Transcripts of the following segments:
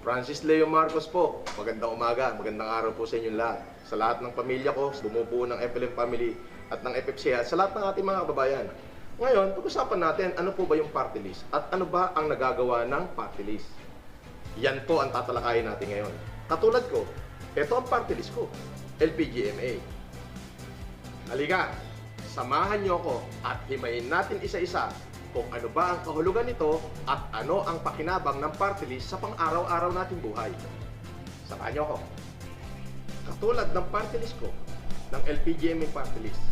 Francis Leo Marcos po. Magandang umaga, magandang araw po sa inyong lahat. Sa lahat ng pamilya ko, bumubuo ng FLM family at ng FFC at sa lahat ng ating mga kababayan. Ngayon, pag-usapan natin ano po ba yung party list at ano ba ang nagagawa ng party list. Yan po ang tatalakayin natin ngayon. Katulad ko, ito ang party list ko, LPGMA. Halika, samahan niyo ako at himayin natin isa-isa kung ano ba ang kahulugan nito at ano ang pakinabang ng party list sa pang-araw-araw nating buhay. Samahan niyo ako. Katulad ng party list ko, ng LPGMA party list.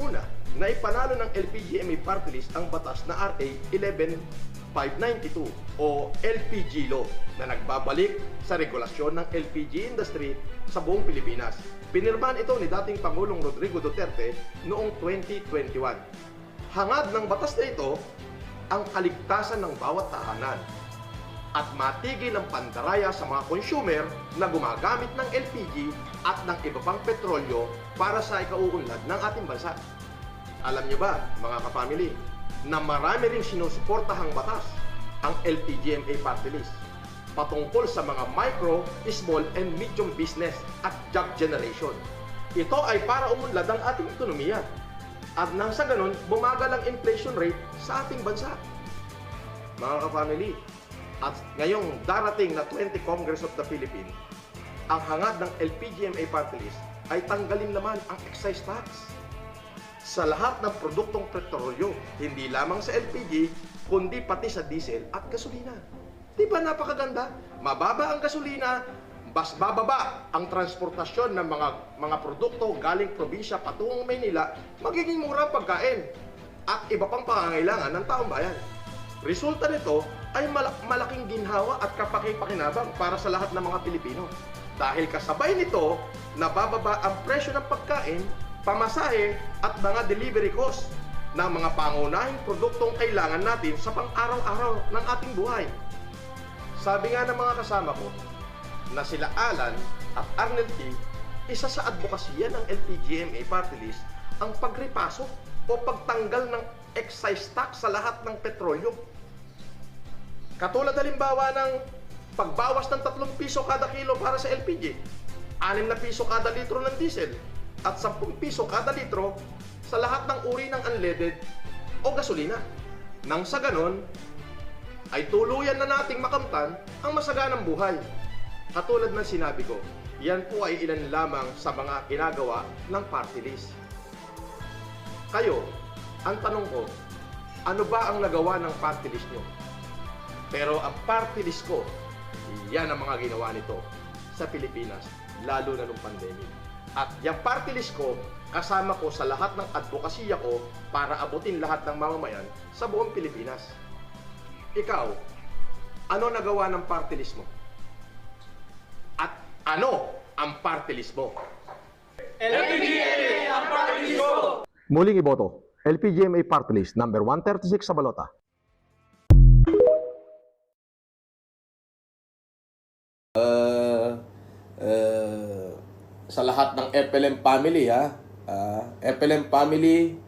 Una, naipanalo ng LPGMA party list ang batas na RA 11592 o LPG law na nagbabalik sa regulasyon ng LPG industry sa buong Pilipinas. Pinirmahan ito ni dating Pangulong Rodrigo Duterte noong 2021. Hangad ng batas na ito ang kaligtasan ng bawat tahanan at matigil ang pandaraya sa mga consumer na gumagamit ng LPG at ng iba pang petrolyo para sa ikauunlad ng ating bansa. Alam niyo ba, mga kapamily, na marami rin sinusuportahang batas ang LPGMA party list patungkol sa mga micro, small, and medium business at job generation. Ito ay para umunlad ang ating ekonomiya at nang sa ganun, bumagal ang inflation rate sa ating bansa. Mga ka-family, at ngayong darating na 20 Congress of the Philippines, ang hangad ng LPGMA party list ay tanggalin naman ang excise tax sa lahat ng produktong petrolyo, hindi lamang sa LPG, kundi pati sa diesel at gasolina. Di ba napakaganda? Mababa ang gasolina, bas bababa ang transportasyon ng mga mga produkto galing probinsya patungong Maynila, magiging mura pagkain at iba pang pangangailangan ng taong bayan. Resulta nito ay mala- malaking ginhawa at kapaki-pakinabang para sa lahat ng mga Pilipino. Dahil kasabay nito, nabababa ang presyo ng pagkain, pamasahe at mga delivery cost ng mga pangunahing produktong kailangan natin sa pang-araw-araw ng ating buhay. Sabi nga ng mga kasama ko na sila Alan at Arnel T, isa sa advokasya ng LPGMA party list ang pagrepasok o pagtanggal ng excise tax sa lahat ng petrolyo. Katulad halimbawa ng pagbawas ng 3 piso kada kilo para sa LPG, 6 na piso kada litro ng diesel, at 10 piso kada litro sa lahat ng uri ng unleaded o gasolina. Nang sa ganon, ay tuluyan na nating makamtan ang masaganang buhay. Katulad ng sinabi ko, yan po ay ilan lamang sa mga ginagawa ng party list. Kayo, ang tanong ko, ano ba ang nagawa ng party list nyo? Pero ang party list ko, yan ang mga ginawa nito sa Pilipinas, lalo na nung pandemic. At yung party list ko, kasama ko sa lahat ng advokasya ko para abutin lahat ng mamamayan sa buong Pilipinas. Ikaw, ano nagawa ng party list mo? Ano ang party list mo? Muling iboto, LPGMA Party List number 136 sa balota. Uh, sa lahat ng FLM family ha, Ah, FLM family,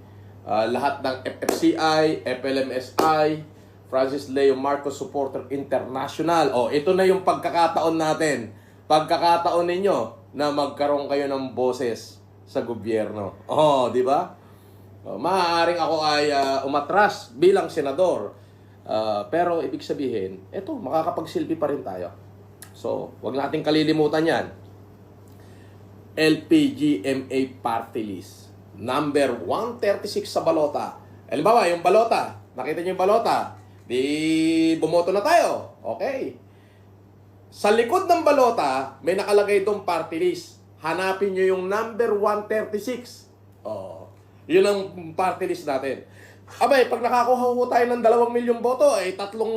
ah, lahat ng FFCI, FLMSI, Francis Leo Marcos Supporter International. Oh, ito na yung pagkakataon natin. Pagkakataon ninyo na magkaroon kayo ng boses sa gobyerno. Oh, di ba? Oh, maaaring ako ay ah, umatras bilang senador. Ah, pero ibig sabihin, eto, makakapagsilbi pa rin tayo. So, wag nating kalilimutan yan. LPGMA Party List. Number 136 sa balota. Halimbawa, yung balota. Nakita niyo yung balota? Di bumoto na tayo. Okay. Sa likod ng balota, may nakalagay doong party list. Hanapin niyo yung number 136. Oh. Yun ang party list natin. Abay, pag nakakuha ho tayo ng 2 milyong boto, ay tatlong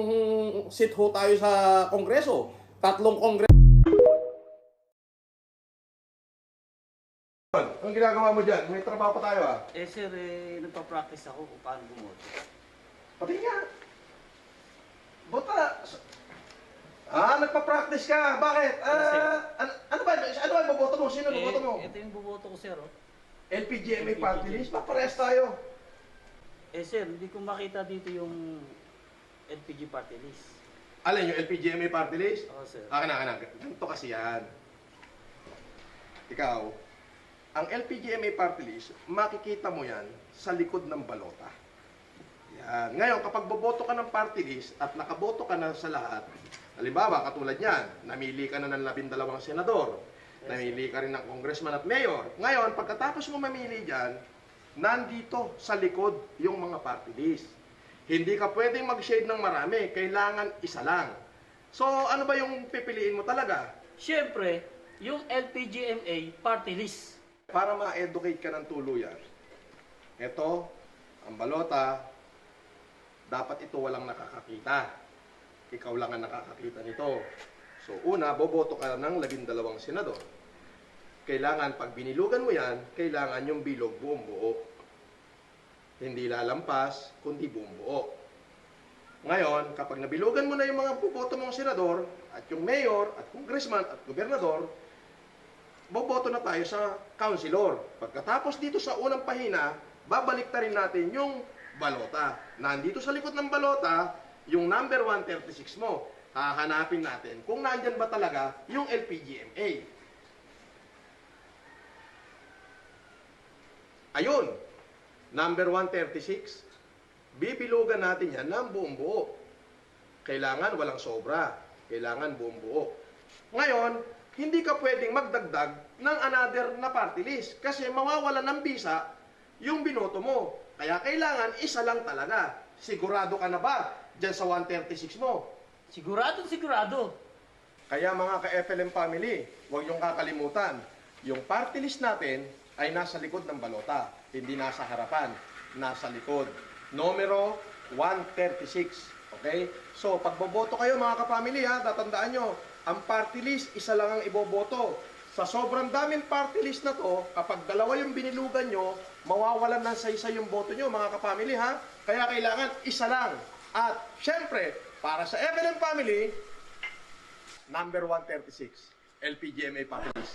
seat ho tayo sa kongreso. Tatlong kongreso. Anong ginagawa mo dyan? May trabaho pa tayo ah. Eh sir, eh, nagpa-practice ako kung paano bumoto. Pati nga. Bota. Ah, nagpa-practice ka. Bakit? Ah, ano, ano ba? Ano ba boboto mo? Sino Eh, boboto mo? ito yung buboto ko sir, oh. LPGMA party list? Paparehas tayo. Eh sir, hindi ko makita dito yung LPG party list. Alin yung LPGMA party list? Oo, sir. Akin na, akin na. Ganito kasi yan. Ikaw, ang LPGMA party list, makikita mo yan sa likod ng balota. Yan. Ngayon, kapag boboto ka ng party list at nakaboto ka na sa lahat, halimbawa, katulad yan, namili ka na ng labindalawang senador, namili ka rin ng congressman at mayor. Ngayon, pagkatapos mo mamili dyan, nandito sa likod yung mga party list. Hindi ka pwedeng mag-shade ng marami, kailangan isa lang. So, ano ba yung pipiliin mo talaga? Siyempre, yung LPGMA party list. Para ma-educate ka ng tuluyan, ito, ang balota, dapat ito walang nakakakita. Ikaw lang ang nakakakita nito. So, una, boboto ka ng labindalawang senador. Kailangan, pag binilugan mo yan, kailangan yung bilog buong buo. Hindi lalampas, kundi buong buo. Ngayon, kapag nabilugan mo na yung mga boboto mong senador, at yung mayor, at congressman, at gobernador, boboto na tayo sa councilor. Pagkatapos dito sa unang pahina, babalik rin natin yung balota. Nandito sa likod ng balota, yung number 136 mo. Hahanapin natin kung nandyan ba talaga yung LPGMA. Ayun, number 136. Bibilugan natin yan ng buong buo. Kailangan walang sobra. Kailangan buong buo. Ngayon, hindi ka pwedeng magdagdag ng another na party list kasi mawawala ng bisa yung binoto mo. Kaya kailangan isa lang talaga. Sigurado ka na ba dyan sa 136 mo? Sigurado, sigurado. Kaya mga ka-FLM family, huwag niyong kakalimutan, yung party list natin ay nasa likod ng balota, hindi nasa harapan, nasa likod. Numero 136. Okay? So, pag boboto kayo mga ka-family ha, tatandaan nyo, ang party list, isa lang ang iboboto. Sa sobrang daming party list na to, kapag dalawa yung binilugan nyo, mawawalan ng sa-isa yung boto nyo mga ka-family ha. Kaya kailangan isa lang. At, syempre, para sa FLM family, Number 136, LPGMA party list.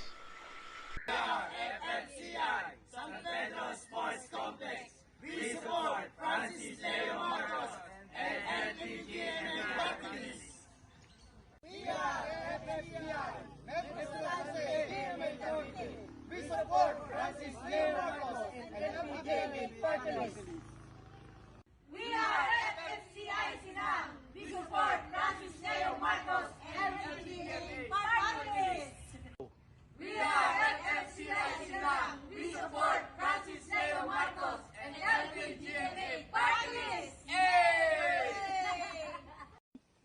We support Francis Leo Marcos and LPGMA party list. We are FFCI Sinang. We support Francis Leo Marcos and LGBTQ party list. We are FFCI Sinang. We support Francis Leo Marcos and LGBTQ party list.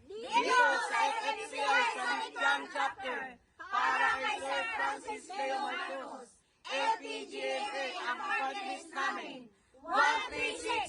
Dito sa FFCI Sanitang Chapter para kay Sir Francis Leo Marcos. LPGMA ang party list namin. 136 sa